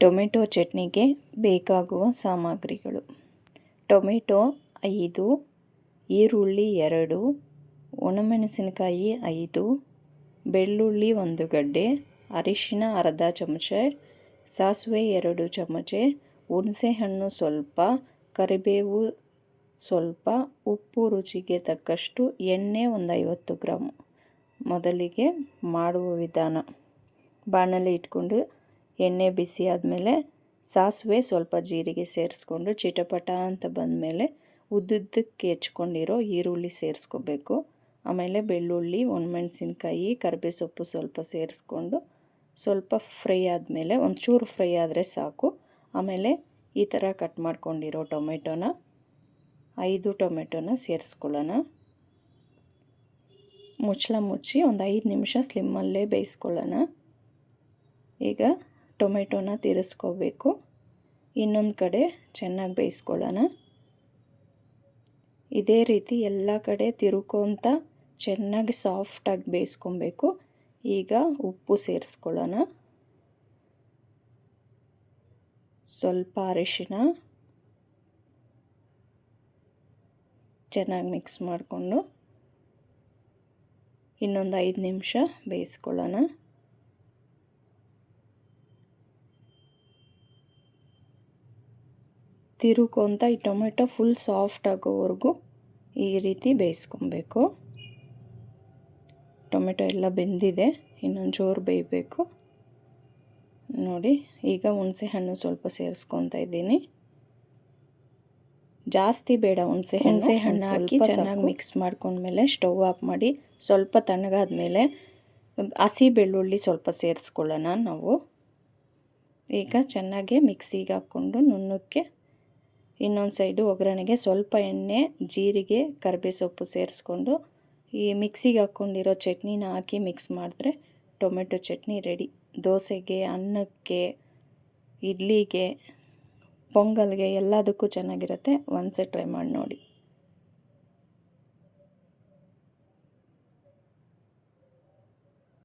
Tomato ಚಟ್ನಿಗೆ ಬೇಕಾಗುವ ಸಾಮಗ್ರಿಗಳು. Tomato ಐದು, ಈರುಳ್ಳಿ ಎರಡು, ಒಣಮೆಣಸಿನಕಾಯಿ ಐದು, ಬೆಳ್ಳುಳ್ಳಿ ಒಂದು ಗಡ್ಡೆ, ಅರಿಶಿನ ಅರ್ಧ ಚಮಚ, ಸಾಸಿವೆ ಎರಡು ಚಮಚೆ, ಹುಣಸೆಹಣ್ಣು ಸ್ವಲ್ಪ, ಕರಿಬೇವು ಸ್ವಲ್ಪ, ಉಪ್ಪು ರುಚಿಗೆ ತಕ್ಕಷ್ಟು ಎಣ್ಣೆ ಒಂದು ಐವತ್ತು ಗ್ರಾಮ್ ಮೊದಲಿಗೆ ಮಾಡುವ ವಿಧಾನ. ಬಾಣಲೆ ಇಟ್ಕೊಂಡು ಎಣ್ಣೆ ಬಿಸಿ ಆದಮೇಲೆ ಸಾಸಿವೆ ಸ್ವಲ್ಪ ಜೀರಿಗೆ ಸೇರಿಸ್ಕೊಂಡು ಚಿಟಪಟ ಅಂತ ಬಂದಮೇಲೆ ಉದ್ದುದ್ದಕ್ಕೆ ಹೆಚ್ಕೊಂಡಿರೋ ಈರುಳ್ಳಿ ಸೇರಿಸ್ಕೋಬೇಕು. ಆಮೇಲೆ ಬೆಳ್ಳುಳ್ಳಿ, ಒಣಮೆಣ್ಸಿನ್ಕಾಯಿ ಕರಿಬೇ ಸೊಪ್ಪು ಸ್ವಲ್ಪ ಸೇರಿಸ್ಕೊಂಡು ಸ್ವಲ್ಪ ಫ್ರೈ ಆದಮೇಲೆ ಒಂಚೂರು ಫ್ರೈ ಆದರೆ ಸಾಕು. ಆಮೇಲೆ ಈ ಥರ ಕಟ್ ಮಾಡ್ಕೊಂಡಿರೋ ಟೊಮೆಟೊನ, ಐದು ಟೊಮೆಟೊನ ಸೇರಿಸ್ಕೊಳ್ಳೋಣ. ಮುಚ್ಚಳ ಮುಚ್ಚಿ ಒಂದು ಐದು ನಿಮಿಷ ಸ್ಲಿಮ್ಮಲ್ಲೇ ಬೇಯಿಸ್ಕೊಳ್ಳೋಣ. ಈಗ ಟೊಮೆಟೊನ ತಿರುಸ್ಕೋಬೇಕು. ಇನ್ನೊಂದು ಕಡೆ ಚೆನ್ನಾಗಿ ಬೇಯಿಸ್ಕೊಳ್ಳೋಣ. ಇದೇ ರೀತಿ ಎಲ್ಲ ಕಡೆ ತಿರುಕೋಂತ ಚೆನ್ನಾಗಿ ಸಾಫ್ಟಾಗಿ ಬೇಯಿಸ್ಕೊಬೇಕು. ಈಗ ಉಪ್ಪು ಸೇರಿಸ್ಕೊಳ್ಳೋಣ. ಸ್ವಲ್ಪ ಅರಿಶಿನ ಚೆನ್ನಾಗಿ ಮಿಕ್ಸ್ ಮಾಡಿಕೊಂಡು ಇನ್ನೊಂದು ಐದು ನಿಮಿಷ ಬೇಯಿಸ್ಕೊಳ್ಳೋಣ. ತಿರುಕೊಂತ ಈ ಟೊಮೆಟೊ ಫುಲ್ ಸಾಫ್ಟ್ ಆಗೋವರೆಗೂ ಈ ರೀತಿ ಬೇಯಿಸ್ಕೊಬೇಕು. ಟೊಮೆಟೊ ಎಲ್ಲ ಬೆಂದಿದೆ ಇನ್ನೊಂದು ಜೋರು ಬೇಯಬೇಕು. ನೋಡಿ ಈಗ ಹುಣಸೆ ಹಣ್ಣು ಸ್ವಲ್ಪ ಸೇರಿಸ್ಕೊತಾ ಇದ್ದೀನಿ. ಜಾಸ್ತಿ ಬೇಡ ಹುಣಸೆ ಹುಣಸೆ ಹಣ್ಣು ಹಾಕಿ ಚೆನ್ನಾಗಿ ಮಿಕ್ಸ್ ಮಾಡ್ಕೊಂಡ್ಮೇಲೆ ಸ್ಟವ್ ಆಫ್ ಮಾಡಿ ಸ್ವಲ್ಪ ತಣ್ಣಗಾದ ಮೇಲೆ ಹಸಿ ಬೆಳ್ಳುಳ್ಳಿ ಸ್ವಲ್ಪ ಸೇರಿಸ್ಕೊಳ್ಳೋಣ ನಾವು. ಈಗ ಚೆನ್ನಾಗಿ ಮಿಕ್ಸಿಗೆ ಹಾಕ್ಕೊಂಡು ನುಣ್ಣಕ್ಕೆ ಇನ್ನೊಂದು ಸೈಡು ಒಗ್ಗರಣೆಗೆ ಸ್ವಲ್ಪ ಎಣ್ಣೆ, ಜೀರಿಗೆ ಕರಿಬೇ ಸೊಪ್ಪು ಸೇರಿಸ್ಕೊಂಡು ಈ ಮಿಕ್ಸಿಗೆ ಹಾಕ್ಕೊಂಡಿರೋ ಚಟ್ನಿನ ಹಾಕಿ ಮಿಕ್ಸ್ ಮಾಡಿದ್ರೆ ಟೊಮೆಟೊ ಚಟ್ನಿ ರೆಡಿ. ದೋಸೆಗೆ, ಅನ್ನಕ್ಕೆ, ಇಡ್ಲಿಗೆ, ಪೊಂಗಲ್ಗೆ ಎಲ್ಲದಕ್ಕೂ ಚೆನ್ನಾಗಿರುತ್ತೆ. ಒಂದ್ಸೆ ಟ್ರೈ ಮಾಡಿ ನೋಡಿ.